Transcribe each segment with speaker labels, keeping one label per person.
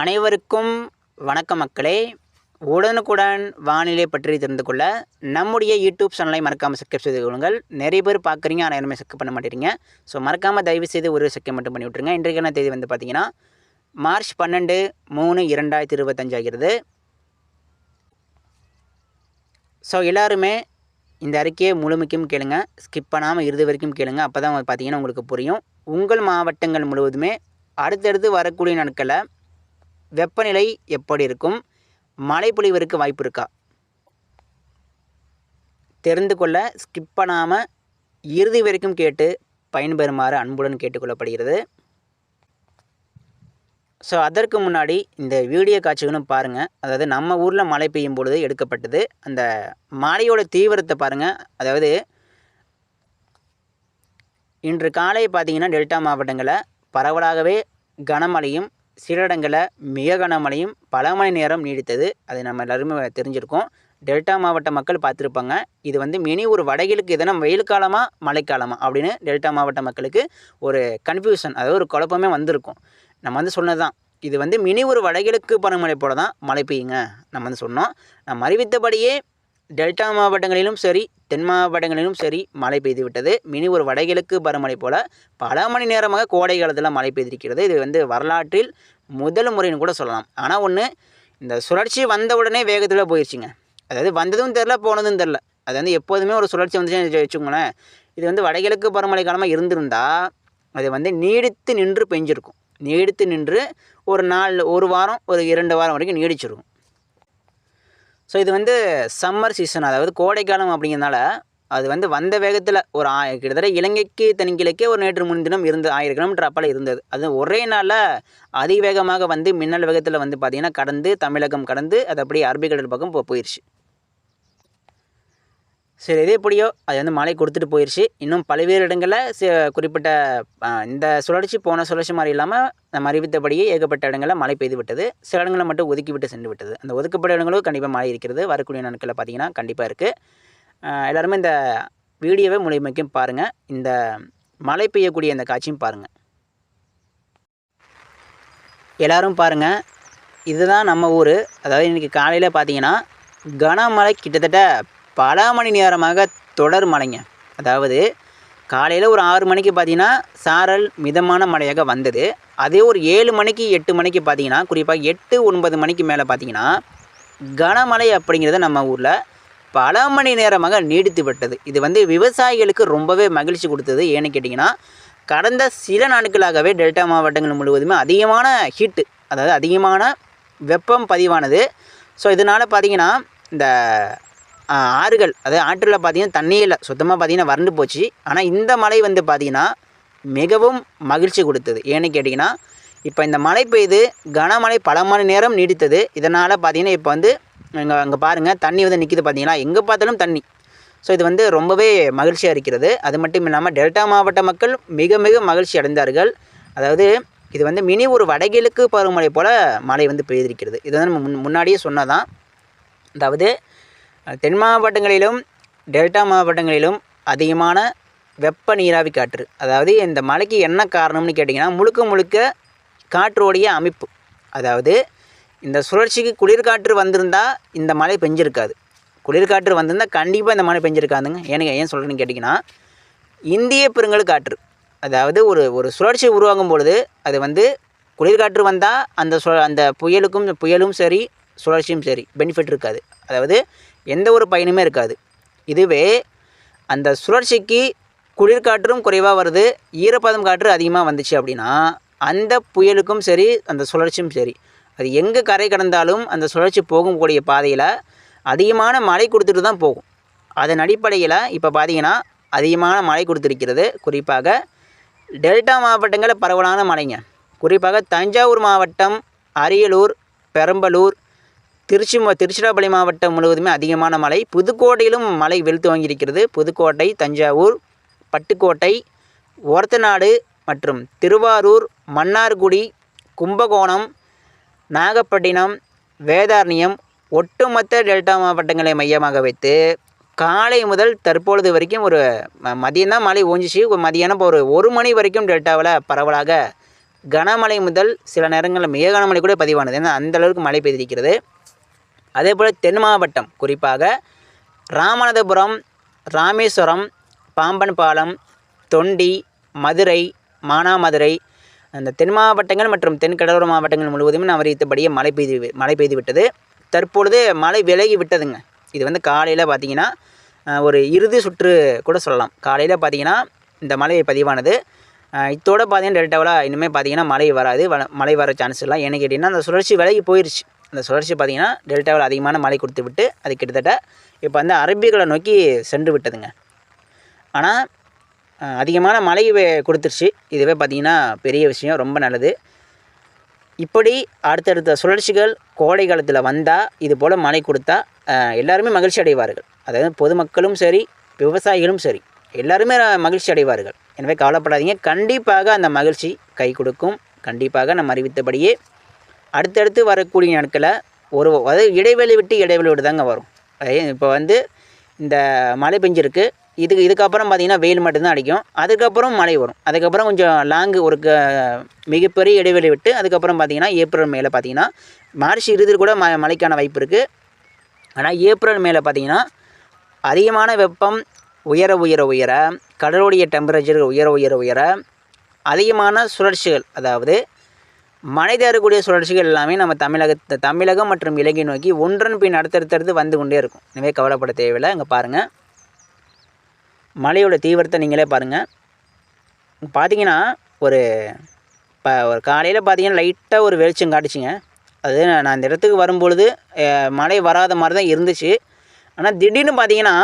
Speaker 1: அனைவருக்கும் வணக்கம் மக்களே. உடனுக்குடன் வானிலை பற்றி தெரிந்து கொள்ள நம்முடைய யூடியூப் சேனலை மறக்காமல் சப்ஸ்கிரைப் செய்து கொள்ளுங்கள். நிறைய பேர் பார்க்குறீங்க ஆனால் யாருமே சப்ஸ்கிரைப் பண்ண மாட்டேறீங்க ஸோ மறக்காமல் தயவு செய்து ஒரு சப்ஸ்கிரைப் மட்டும் பண்ணி விட்ருங்க இன்றைக்கான தேதி வந்து பார்த்தீங்கன்னா மார்ச் பன்னெண்டு மூணு இரண்டாயிரத்தி இருபத்தஞ்சு ஆகிறது. ஸோ எல்லாருமே இந்த அறிக்கையை முழுமைக்கும் கேளுங்க. ஸ்கிப் பண்ணாமல் இறுதி வரைக்கும் கேளுங்க. அப்போ தான் பார்த்தீங்கன்னா உங்களுக்கு புரியும். உங்கள் மாவட்டங்கள் முழுவதுமே அடுத்தடுத்து வரக்கூடிய நாட்களில் வெப்பநிலை எப்படி இருக்கும்? மழை வாய்ப்பு இருக்கா? தெரிந்து கொள்ள ஸ்கிப் பண்ணாமல் இறுதி வரைக்கும் கேட்டு பயன்பெறுமாறு அன்புடன் கேட்டுக்கொள்ளப்படுகிறது. ஸோ அதற்கு முன்னாடி இந்த வீடியோ காட்சிகளும் பாருங்கள் அதாவது நம்ம ஊரில் மழை பெய்யும் பொழுது எடுக்கப்பட்டது. அந்த மழையோட தீவிரத்தை பாருங்கள் அதாவது இன்று காலை பார்த்திங்கன்னா டெல்டா மாவட்டங்களில் பரவலாகவே கனமழையும் சில இடங்களில் மிக கனமழையும் பல மணி நேரம் நீடித்தது. அது நம்ம எல்லாருமே தெரிஞ்சிருக்கோம். டெல்டா மாவட்ட மக்கள் பார்த்துருப்பாங்க. இது வந்து மினி ஒரு வடகிழக்கு எதனா வெயில் காலமாக மழைக்காலமா அப்படின்னு டெல்டா மாவட்ட மக்களுக்கு ஒரு கன்ஃபியூஷன் அதாவது ஒரு குழப்பமே வந்திருக்கும். நம்ம வந்து சொன்னது தான் இது வந்து மினி ஒரு வடகிழக்கு பருவமழை போல தான் மழை பெய்யுங்க நம்ம வந்து சொன்னோம். நம்ம அறிவித்தபடியே டெல்டா மாவட்டங்களிலும் சரி தென் மாவட்டங்களிலும் சரி மழை பெய்து விட்டது மினி ஒரு வடகிழக்கு பருமழை போல பல மணி நேரமாக கோடை காலத்தில் மழை பெய்திருக்கிறது. இது வந்து வரலாற்றில் முதல் முறைன்னு கூட சொல்லலாம். ஆனால் ஒன்று இந்த சுழற்சி வந்த உடனே வேகத்தில் போயிடுச்சுங்க அதாவது வந்ததும் தெரில போனதும் தெரில அது வந்து எப்போதுமே ஒரு சுழற்சி வந்துச்சுன்னு வச்சுக்கோங்களேன். இது வந்து வடகிழக்கு பருவமழை காலமாக இருந்திருந்தா அது வந்து நீடித்து நின்று பெஞ்சிருக்கும். நீடித்து நின்று ஒரு நாள் ஒரு வாரம் ஒரு இரண்டு வாரம் வரைக்கும் நீடிச்சிருக்கும். ஸோ இது வந்து சம்மர் சீசன் அதாவது கோடைக்காலம் அப்படிங்கிறதுனால அது வந்து வந்த வேகத்தில் ஒரு ஆ கிட்டத்தட்ட இலங்கைக்கு தென்கிழக்கே ஒரு நேற்று முன்தினம் இருந்து ஆயிரம் கிலோமீட்டர் அப்பால் இருந்தது. அது ஒரே நாளில் அதிவேகமாக வந்து மின்னல் வேகத்தில் வந்து பார்த்திங்கன்னா கடந்து தமிழகம் கடந்து அது அப்படியே அரபிக்கடல் பக்கம் போயிடுச்சு சரி எது எப்படியோ அது வந்து மழை கொடுத்துட்டு போயிடுச்சு இன்னும் பல்வேறு இடங்களில் சி குறிப்பிட்ட இந்த சுழற்சி போன சுழற்சி மாதிரி இல்லாமல் நம்ம அறிவித்தபடியே ஏகப்பட்ட இடங்களில் மழை பெய்து விட்டது. சில இடங்களில் மட்டும் ஒதுக்கிவிட்டு சென்று விட்டது. அந்த ஒதுக்கப்பட்ட இடங்களும் கண்டிப்பாக மழை இருக்கிறது. வரக்கூடிய நாட்களில் பார்த்திங்கன்னா கண்டிப்பாக இருக்குது எல்லாருமே இந்த வீடியோவை முழுமைக்கும் பாருங்கள் இந்த மழை பெய்யக்கூடிய இந்த காட்சியும் பாருங்கள் எல்லோரும் பாருங்கள் இதுதான் நம்ம ஊர். அதாவது இன்றைக்கி காலையில் பார்த்தீங்கன்னா கனமழை கிட்டத்தட்ட பல மணி நேரமாக தொடர் மழைங்க. அதாவது காலையில் ஒரு ஆறு மணிக்கு பார்த்தீங்கன்னா சாரல் மிதமான மழையாக வந்தது. அதே ஒரு ஏழு மணிக்கு எட்டு மணிக்கு பார்த்தீங்கன்னா குறிப்பாக எட்டு ஒன்பது மணிக்கு மேலே பார்த்தீங்கன்னா கனமழை அப்படிங்கிறத நம்ம ஊரில் பல மணி நேரமாக நீடித்து விட்டது. இது வந்து விவசாயிகளுக்கு ரொம்பவே மகிழ்ச்சி கொடுத்தது. ஏன்னு கேட்டிங்கன்னா கடந்த சில நாட்களாகவே டெல்டா மாவட்டங்கள் முழுவதுமே அதிகமான ஹீட்டு அதாவது அதிகமான வெப்பம் பதிவானது. ஸோ இதனால் பார்த்திங்கன்னா இந்த ஆறுகள். அதாவது ஆற்றில் பார்த்திங்கன்னா தண்ணியே இல்லை. சுத்தமாக பார்த்திங்கன்னா வறண்டு போச்சு. ஆனால் இந்த மழை வந்து பார்த்திங்கன்னா மிகவும் மகிழ்ச்சி கொடுத்தது. ஏன்னு கேட்டிங்கன்னா இப்போ இந்த மழை பெய்து கனமழை பல மணி நேரம் நீடித்தது. இதனால் பார்த்திங்கன்னா இப்போ வந்து இங்கே அங்கே பாருங்கள் தண்ணி வந்து நிற்கிது பார்த்தீங்கன்னா எங்கே பார்த்தாலும் தண்ணி. ஸோ இது வந்து ரொம்பவே மகிழ்ச்சியாக இருக்கிறது. அது மட்டும் இல்லாமல் டெல்டா மாவட்ட மக்கள் மிக மிக மகிழ்ச்சி அடைந்தார்கள். அதாவது இது வந்து மினி ஒரு வடகிழக்கு பருவமழை போல் மழை வந்து பெய்திருக்கிறது. இது வந்து முன் முன்னாடியே சொன்னதான். அதாவது தென் மாவட்டங்களிலும் டெல்டா மாவட்டங்களிலும் அதிகமான வெப்ப நீராவி காற்று. அதாவது இந்த மழைக்கு என்ன காரணம்னு கேட்டிங்கன்னா முழுக்க முழுக்க காற்றோடைய அமைப்பு. அதாவது இந்த சுழற்சிக்கு குளிர்காற்று வந்திருந்தால் இந்த மழை பெஞ்சிருக்காது. குளிர்காற்று வந்திருந்தால் கண்டிப்பாக இந்த மழை பெஞ்சிருக்காதுங்க. ஏனுங்க ஏன் சொல்கிறேன்னு கேட்டிங்கன்னா இந்திய பெருங்கல் காற்று. அதாவது ஒரு ஒரு சுழற்சி உருவாகும் பொழுது அது வந்து குளிர்காற்று வந்தால் அந்த சு அந்த புயலுக்கும் புயலும் சரி சுழற்சியும் சரி பெனிஃபிட் இருக்காது. அதாவது எந்த ஒரு பயனுமே இருக்காது. இதுவே அந்த சுழற்சிக்கு குளிர்காற்றும் குறைவாக வருது ஈரப்பதம் காற்று அதிகமாக வந்துச்சு அப்படின்னா அந்த புயலுக்கும் சரி அந்த சுழற்சியும் சரி அது எங்கே கரை கடந்தாலும் அந்த சுழற்சி போகக்கூடிய பாதையில் அதிகமான மழை கொடுத்துட்டு தான் போகும். அதன் அடிப்படையில் இப்போ பார்த்தீங்கன்னா அதிகமான மழை கொடுத்துருக்கிறது. குறிப்பாக டெல்டா மாவட்டங்களில் பரவலான மழைங்க. குறிப்பாக தஞ்சாவூர் மாவட்டம் அரியலூர் பெரம்பலூர் திருச்சி திருச்சிராப்பள்ளி மாவட்டம் முழுவதுமே அதிகமான மழை. புதுக்கோட்டையிலும் மழை வெளுத்து வாங்கியிருக்கிறது. புதுக்கோட்டை தஞ்சாவூர் பட்டுக்கோட்டை ஒரத்தநாடு மற்றும் திருவாரூர் மன்னார்குடி கும்பகோணம் நாகப்பட்டினம் வேதாரண்யம் ஒட்டுமொத்த டெல்டா மாவட்டங்களை மையமாக வைத்து காலை முதல் தற்பொழுது வரைக்கும் ஒரு மதியம் தான் மழை ஓஞ்சிச்சு. மதியானம் இப்போ ஒரு ஒரு மணி வரைக்கும் டெல்டாவில் பரவலாக கனமழை முதல் சில நேரங்களில் மிக கனமழை கூட பதிவானது. ஏன்னா அந்தளவுக்கு மழை பெய்திருக்கிறது. அதே போல் தென் மாவட்டம் குறிப்பாக ராமநாதபுரம் ராமேஸ்வரம் பாம்பன் பாலம் தொண்டி மதுரை மானாமதுரை அந்த தென் மாவட்டங்கள் மற்றும் தென் கடலோர மாவட்டங்கள் முழுவதும் நாம் அறிவித்தபடியே மழை பெய்து மழை பெய்து விட்டது. தற்பொழுது மழை விலகி விட்டதுங்க. இது வந்து காலையில் பார்த்தீங்கன்னா ஒரு இறுதி சுற்று கூட சொல்லலாம். காலையில் பார்த்தீங்கன்னா இந்த மழை பதிவானது. இதோட பார்த்தீங்கன்னா டெல்டாவில் இனிமேல் பார்த்தீங்கன்னா மழை வராது. மழை வர சான்ஸ் இல்லை ஏன்னு கேட்டிங்கன்னா அந்த சுழற்சி விலகி போயிடுச்சு அந்த சுழற்சி பார்த்தீங்கன்னா டெல்டாவில் அதிகமான மழை கொடுத்து விட்டு அது கிட்டத்தட்ட இப்போ வந்து அரபிக்கடலை நோக்கி சென்று விட்டதுங்க. ஆனால் அதிகமான மழை வே- கொடுத்துருச்சு. இதுவே பார்த்திங்கன்னா பெரிய விஷயம் ரொம்ப நல்லது. இப்படி அடுத்தடுத்த சுழற்சிகள் கோடை காலத்தில் வந்தால் இது போல் மழை கொடுத்தா எல்லாருமே மகிழ்ச்சி அடைவார்கள். அதாவது பொதுமக்களும் சரி விவசாயிகளும் சரி எல்லாருமே மகிழ்ச்சி அடைவார்கள். எனவே கவலைப்படாதீங்க. கண்டிப்பாக அந்த மகிழ்ச்சி கை கொடுக்கும். கண்டிப்பாக நம்ம அறிவித்தபடியே அடுத்தடுத்து வரக்கூடிய நாட்களில் ஒரு அதாவது இடைவெளி விட்டு இடைவெளி விட்டு தாங்க வரும். இப்போ வந்து இந்த மழை பெஞ்சிருக்கு. இதுக்கு இதுக்கப்புறம் பார்த்திங்கன்னா வெயில் மட்டும்தான் அடிக்கும். அதுக்கப்புறம் மழை வரும். அதுக்கப்புறம் கொஞ்சம் லாங்கு ஒரு க மிகப்பெரிய இடைவெளி விட்டு அதுக்கப்புறம் பார்த்திங்கன்னா ஏப்ரல் மேலே பார்த்திங்கன்னா மார்ச் இறுதியில் கூட ம மழைக்கான வாய்ப்பு இருக்குது ஆனால் ஏப்ரல் மேலே பார்த்திங்கன்னா அதிகமான வெப்பம் உயர உயர உயர கடலுடைய டெம்பரேச்சர் உயர உயர உயர அதிகமான சுழற்சிகள் அதாவது மழை தரக்கூடிய சுழற்சிகள் எல்லாமே நம்ம தமிழகத்தை தமிழகம் மற்றும் இலங்கை நோக்கி ஒன்றன் பின் அடுத்தடுத்தடுத்து வந்து கொண்டே இருக்கும். எனவே கவலைப்பட தேவையில்லை. இங்கே பாருங்கள் மழையோட தீவிரத்தை நீங்களே பாருங்கள் பார்த்தீங்கன்னா ஒரு இப்போ ஒரு காலையில் பார்த்தீங்கன்னா லைட்டாக ஒரு வெளிச்சம் காட்டுச்சிங்க. அது நான் அந்த இந்த இடத்துக்கு வரும்பொழுது மழை வராத மாதிரி தான் இருந்துச்சு. ஆனால் திடீர்னு பார்த்தீங்கன்னா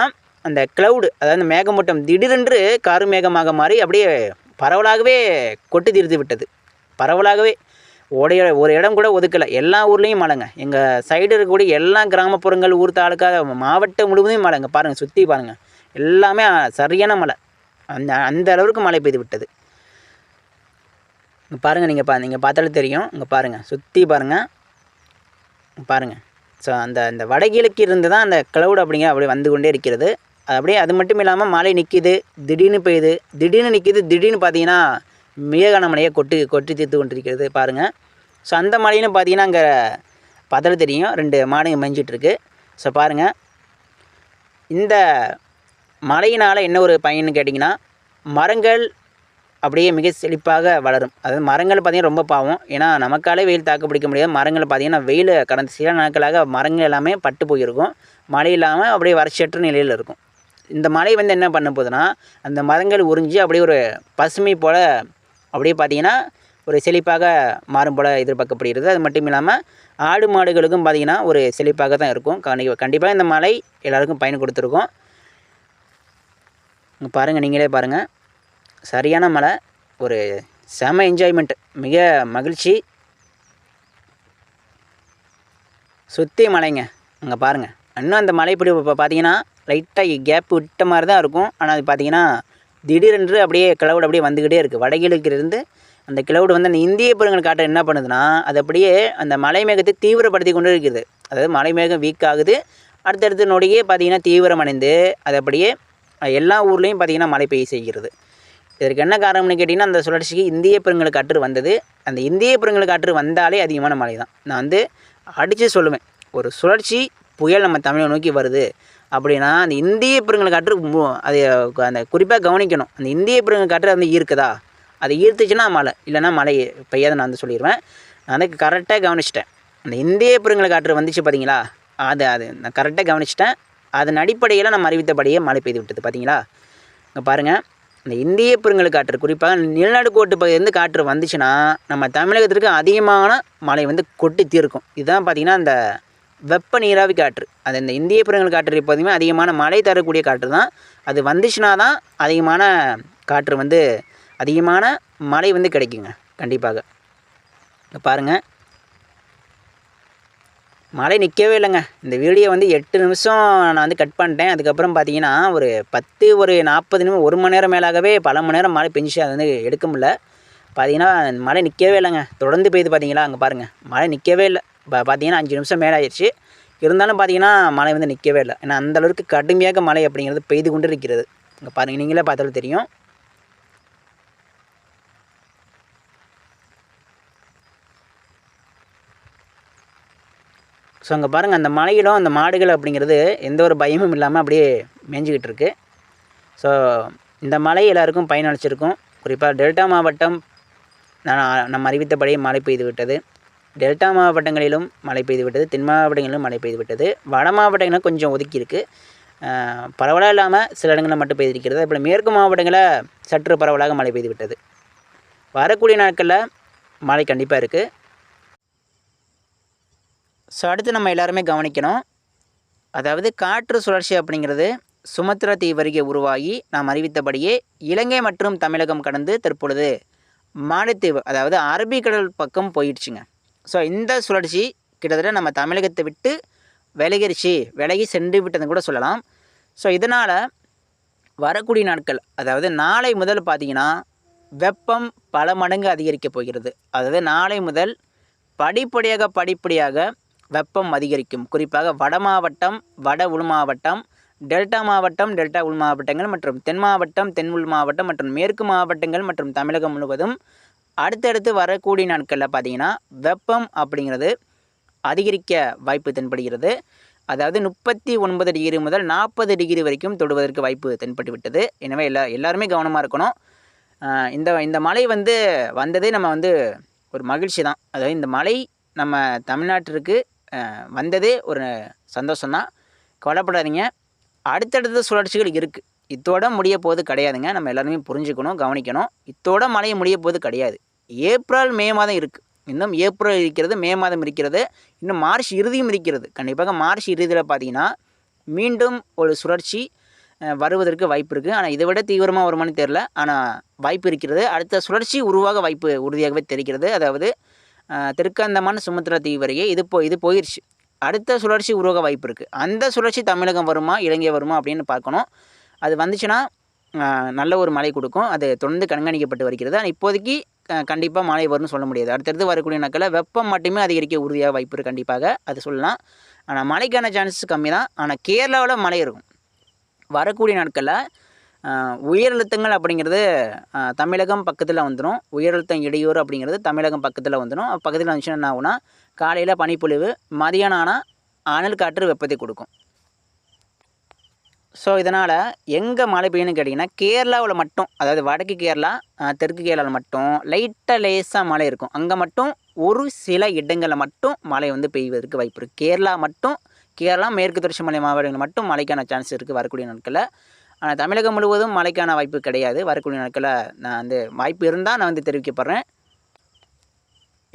Speaker 1: அந்த க்ளவுடு அதாவது மேகமூட்டம் திடீரென்று கருமேகமாக மாறி அப்படியே பரவலாகவே கொட்டி தீர்த்து விட்டது. பரவலாகவே உடைய ஒரு இடம் கூட ஒதுக்கலை. எல்லா ஊர்லேயும் மழைங்க எங்கள் சைடு இருக்கக்கூடிய எல்லா கிராமப்புறங்கள் ஊர் தாலுக்கா மாவட்டம் முழுவதும் மழைங்க பாருங்கள் சுற்றி பாருங்கள் எல்லாமே சரியான மழை அந்த அந்த அளவுக்கு மழை பெய்து விட்டது. இங்கே பாருங்கள் நீங்கள் பா நீங்கள் பார்த்தாலே தெரியும். இங்கே பாருங்கள் சுற்றி பாருங்கள் பாருங்கள் ஸோ அந்த அந்த வடகிழக்கு இருந்து தான் அந்த க்ளவுட் அப்படிங்கிற அப்படியே வந்து கொண்டே இருக்கிறது. அது அப்படியே அது மட்டும் இல்லாமல் மழை நிற்கிது திடீர்னு பெய்யுது. திடீர்னு நிற்கிது திடீர்னு பார்த்தீங்கன்னா மிக கனமழையை கொட்டி கொட்டி தீர்த்து கொண்டிருக்கிறது பாருங்கள் ஸோ அந்த மழைன்னு பார்த்தீங்கன்னா அங்கே பதில் தெரியும். ரெண்டு மாடுங்க மேய்ஞ்சிட்ருக்கு ஸோ பாருங்கள் இந்த மழையினால் என்ன ஒரு பயன்னு கேட்டிங்கன்னா மரங்கள் அப்படியே மிக செழிப்பாக வளரும். அதாவது மரங்கள் பார்த்திங்கன்னா ரொம்ப பாவம். ஏன்னா நமக்காலே வெயில் தாக்கு பிடிக்க முடியாது. மரங்கள் பார்த்திங்கன்னா வெயில் கடந்த சில நாட்களாக மரங்கள் எல்லாமே பட்டு போயிருக்கும். மழை இல்லாமல் அப்படியே வறட்சியற்ற நிலையில் இருக்கும். இந்த மழை வந்து என்ன பண்ண போகுதுன்னா அந்த மரங்கள் உறிஞ்சி அப்படியே ஒரு பசுமை போல் அப்படியே பார்த்தீங்கன்னா ஒரு செழிப்பாக மாறும் போல் எதிர்பார்க்கப்படுகிறது. அது மட்டும் இல்லாமல் ஆடு மாடுகளுக்கும் பார்த்திங்கன்னா ஒரு செழிப்பாக தான் இருக்கும். கண்டிப்பாக இந்த மலை எல்லாருக்கும் பயன் கொடுத்துருக்கும். பாருங்கள் நீங்களே பாருங்கள் சரியான மலை ஒரு செம என்ஜாய்மெண்ட் மிக மகிழ்ச்சி. சுற்றி மலைங்க அங்கே பாருங்கள் இன்னும் அந்த மலைப்பிடி இப்போ பார்த்தீங்கன்னா லைட்டாக கேப் விட்ட மாதிரி தான் இருக்கும். ஆனால் அது பார்த்தீங்கன்னா திடீரென்று அப்படியே கிளவுட் அப்படியே வந்துக்கிட்டே இருக்குது வடகிழக்கிலிருந்து அந்த கிளவுட் வந்து அந்த இந்திய பெருங்கல் காற்று என்ன பண்ணுதுன்னா அது அப்படியே அந்த மலை மேகத்தை தீவிரப்படுத்தி கொண்டு இருக்கிறது அதாவது மலை மேகம் வீக் ஆகுது. அடுத்தடுத்த நொடியே பார்த்திங்கன்னா தீவிரமடைந்து அது அப்படியே எல்லா ஊர்லேயும் பார்த்தீங்கன்னா மழை பெய்ய செய்கிறது. இதற்கு என்ன காரணம்னு கேட்டிங்கன்னா அந்த சுழற்சிக்கு இந்திய பெருங்கல் காற்று வந்தது. அந்த இந்திய பெருங்கல் காற்று வந்தாலே அதிகமான மழை தான் நான் வந்து அடித்து சொல்லுவேன். ஒரு சுழற்சி புயல் நம்ம தமிழை நோக்கி வருது. அப்படின்னா அந்த இந்திய பெருங்கல் காற்று அது அந்த குறிப்பாக கவனிக்கணும். அந்த இந்திய பெருங்கல் காற்று வந்து ஈர்க்குதா? அது ஈர்த்துச்சுன்னா மழை இல்லைன்னா மழை பெய்யாத நான் வந்து சொல்லிடுவேன் நான் வந்து கரெக்டாக கவனிச்சிட்டேன். அந்த இந்திய பெருங்கல் காற்று வந்துச்சு பார்த்தீங்களா அது அது நான் கரெக்டாக கவனிச்சிட்டேன். அதன் அடிப்படையில் நம்ம அறிவித்தபடியே மழை பெய்து விட்டது பார்த்தீங்களா இங்கே பாருங்கள் இந்த இந்திய பெருங்கல் காற்று குறிப்பாக நிலநடுக்கோட்டு பகுதியிலேருந்து காற்று வந்துச்சுன்னா நம்ம தமிழகத்திற்கு அதிகமான மழை வந்து கொட்டி தீர்க்கும். இதுதான் பார்த்திங்கன்னா அந்த வெப்ப நீராவி காற்று. அது இந்த இந்திய பெருங்கல் காற்று எப்போதுமே அதிகமான மழை தரக்கூடிய காற்று தான். அது வந்துச்சுன்னா தான் அதிகமான காற்று வந்து அதிகமான மழை வந்து கிடைக்குங்க. கண்டிப்பாக. இங்க பாருங்கள் மழை நிற்கவே இல்லைங்க. இந்த வீடியோ வந்து எட்டு நிமிஷம் நான் வந்து கட் பண்ணிட்டேன். அதுக்கப்புறம் பார்த்தீங்கன்னா ஒரு பத்து ஒரு நாற்பது நிமிஷம் ஒரு மணி நேரம் மேலாகவே பல மணி நேரம் மழை பெஞ்சிச்சு. அது வந்து எடுக்க முடில பார்த்தீங்கன்னா மழை நிற்கவே இல்லைங்க. தொடர்ந்து பெய்யுது பார்த்தீங்களா? அங்கே பாருங்கள் மழை நிற்கவே இல்லை. இப்போ பார்த்தீங்கன்னா அஞ்சு நிமிஷம் மேலே ஆயிடுச்சு இருந்தாலும் பார்த்தீங்கன்னா மழை வந்து நிற்கவே இல்லை. ஏன்னா அந்தளவுக்கு கடுமையாக மழை அப்படிங்கிறது பெய்து கொண்டு இருக்கிறது. இங்கே பாருங்கள் நீங்களே பார்த்தாலும் தெரியும். ஸோ அங்கே பாருங்கள் அந்த மலையிலும் அந்த மாடுகள் அப்படிங்கிறது எந்த ஒரு பயமும் இல்லாமல் அப்படியே மேய்ஞ்சிக்கிட்டு இருக்குது ஸோ இந்த மலை எல்லாருக்கும் பயனளிச்சிருக்கும். குறிப்பாக டெல்டா மாவட்டம் நான் நம்ம அறிவித்தபடியே மழை பெய்து விட்டது. டெல்டா மாவட்டங்களிலும் மழை பெய்து விட்டது தென் மாவட்டங்களிலும் மழை பெய்து விட்டது வட மாவட்டங்களும் கொஞ்சம் ஒதுக்கியிருக்கு. பரவலாக இல்லாமல் சில இடங்களில் மட்டும் பெய்திருக்கிறது. இப்போ மேற்கு மாவட்டங்களில் சற்று பரவலாக மழை பெய்து விட்டது வரக்கூடிய நாட்களில் மழை கண்டிப்பாக இருக்குது ஸோ அடுத்து நம்ம எல்லாருமே கவனிக்கணும். அதாவது காற்று சுழற்சி அப்படிங்கிறது சுமத்ரா தீவருகே உருவாகி நாம் அறிவித்தபடியே இலங்கை மற்றும் தமிழகம் கடந்து தற்பொழுது மாலத்தீவு அதாவது அரபிக்கடல் பக்கம் போயிடுச்சுங்க. ஸோ இந்த சுழற்சி கிட்டத்தட்ட நம்ம தமிழகத்தை விட்டு விலகிருச்சு. விலகி சென்று விட்டதுன்னு கூட சொல்லலாம். ஸோ இதனால் வரக்கூடிய நாட்கள் அதாவது நாளை முதல் பார்த்தீங்கன்னா வெப்பம் பல மடங்கு அதிகரிக்கப் போகிறது. அதாவது நாளை முதல் படிப்படியாக படிப்படியாக வெப்பம் அதிகரிக்கும். குறிப்பாக வட மாவட்டம் வட உள் மாவட்டம் டெல்டா மாவட்டம் டெல்டா உள் மாவட்டங்கள் மற்றும் தென் மாவட்டம் தென் உள் மாவட்டம் மற்றும் மேற்கு மாவட்டங்கள் மற்றும் தமிழகம் முழுவதும் அடுத்தடுத்து வரக்கூடிய நாட்களில் பார்த்தீங்கன்னா வெப்பம் அப்படிங்கிறது அதிகரிக்க வாய்ப்பு தென்படுகிறது. அதாவது முப்பத்தி ஒன்பது டிகிரி முதல் நாற்பது டிகிரி வரைக்கும் தொடுவதற்கு வாய்ப்பு தென்பட்டு விட்டது எனவே எல்லா எல்லாருமே கவனமாக இருக்கணும். இந்த இந்த மழை வந்து வந்ததே நம்ம வந்து ஒரு மகிழ்ச்சி தான். அதாவது இந்த மழை நம்ம தமிழ்நாட்டிற்கு வந்ததே ஒரு சந்தோஷம்தான் கவலைப்படாதீங்க. அடுத்தடுத்த சுழற்சிகள் இருக்குது இத்தோட முடிய போது கிடையாதுங்க. நம்ம எல்லாருமே புரிஞ்சுக்கணும் கவனிக்கணும். இத்தோட மழையை முடிய போது கிடையாது. ஏப்ரல் மே மாதம் இருக்குது இன்னும் ஏப்ரல் இருக்கிறது மே மாதம் இருக்கிறது. இன்னும் மார்ச் இறுதியும் இருக்கிறது. கண்டிப்பாக மார்ச் இறுதியில் பார்த்தீங்கன்னா மீண்டும் ஒரு சுழற்சி வருவதற்கு வாய்ப்பு இருக்குது ஆனால் இதை விட தீவிரமாக வருமானு தெரில ஆனால் வாய்ப்பு இருக்கிறது. அடுத்த சுழற்சி உருவாக வாய்ப்பு உறுதியாகவே தெரிகிறது. அதாவது தெற்காந்தமான சுமத்ரா தீவு வரையே இது போ இது போயிடுச்சு அடுத்த சுழற்சி உருவாக வாய்ப்பு இருக்குது அந்த சுழற்சி தமிழகம் வருமா இலங்கை வருமா அப்படின்னு பார்க்கணும். அது வந்துச்சுன்னா நல்ல ஒரு மழை கொடுக்கும். அது தொடர்ந்து கண்காணிக்கப்பட்டு வருகிறது. ஆனால் இப்போதைக்கு கண்டிப்பாக மழை வரும்னு சொல்ல முடியாது. அடுத்தடுத்து வரக்கூடிய நாட்களில் வெப்பம் மட்டுமே அதிகரிக்க உறுதியாக வாய்ப்பு இருக்குது கண்டிப்பாக. அது சொல்லலாம். ஆனால் மழைக்கான சான்சஸ் கம்மி தான். ஆனால் கேரளாவில் மழை இருக்கும். வரக்கூடிய நாட்களில் உயர் உயரழுத்தங்கள் அப்படிங்கிறது தமிழகம் பக்கத்தில் வந்துடும் உயரழுத்தம் இடையூறு அப்படிங்கிறது தமிழகம் பக்கத்தில் வந்துடும் பக்கத்தில் வந்துச்சுன்னா என்ன ஆகுனா காலையில் பனிப்பொழிவு மதியானம் ஆனால் அனல் காற்று வெப்பத்தை கொடுக்கும். ஸோ இதனால் எங்கே மழை பெய்யும்னு கேட்டிங்கன்னா கேரளாவில் மட்டும் அதாவது வடக்கு கேரளா தெற்கு கேரளாவில் மட்டும் லைட்டாக லேசாக மழை இருக்கும். அங்கே மட்டும் ஒரு சில இடங்களில் மட்டும் மழை வந்து பெய்வதற்கு வாய்ப்பு இருக்குது கேரளா மட்டும் கேரளா மேற்கு தொடர்ச்சி மலை மாவட்டங்களில் மட்டும் மழைக்கான சான்ஸ் இருக்குது வரக்கூடிய நாட்களில். ஆனால் தமிழகம் முழுவதும் மழைக்கான வாய்ப்பு கிடையாது. வரக்கூடிய நாட்களில் நான் வந்து வாய்ப்பு இருந்தால் நான் வந்து தெரிவிக்கப்படுறேன்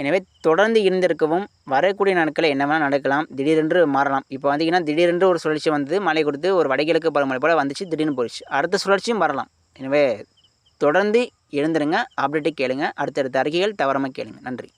Speaker 1: எனவே தொடர்ந்து இருந்திருக்கவும் வரக்கூடிய நாட்களில் என்ன வேணால் நடக்கலாம் திடீரென்று மாறலாம். இப்போ வந்தீங்கன்னா திடீரென்று ஒரு சுழற்சி வந்து மழை கொடுத்து ஒரு வடகிழக்கு பருவமழை போல் வந்துச்சு திடீர்னு போயிடுச்சு. அடுத்த சுழற்சியும் வரலாம். எனவே தொடர்ந்து எழுந்துருங்க அப்டேட்டு கேளுங்க அடுத்தடுத்த அறிக்கைகள் தவறாமல் கேளுங்க. நன்றி.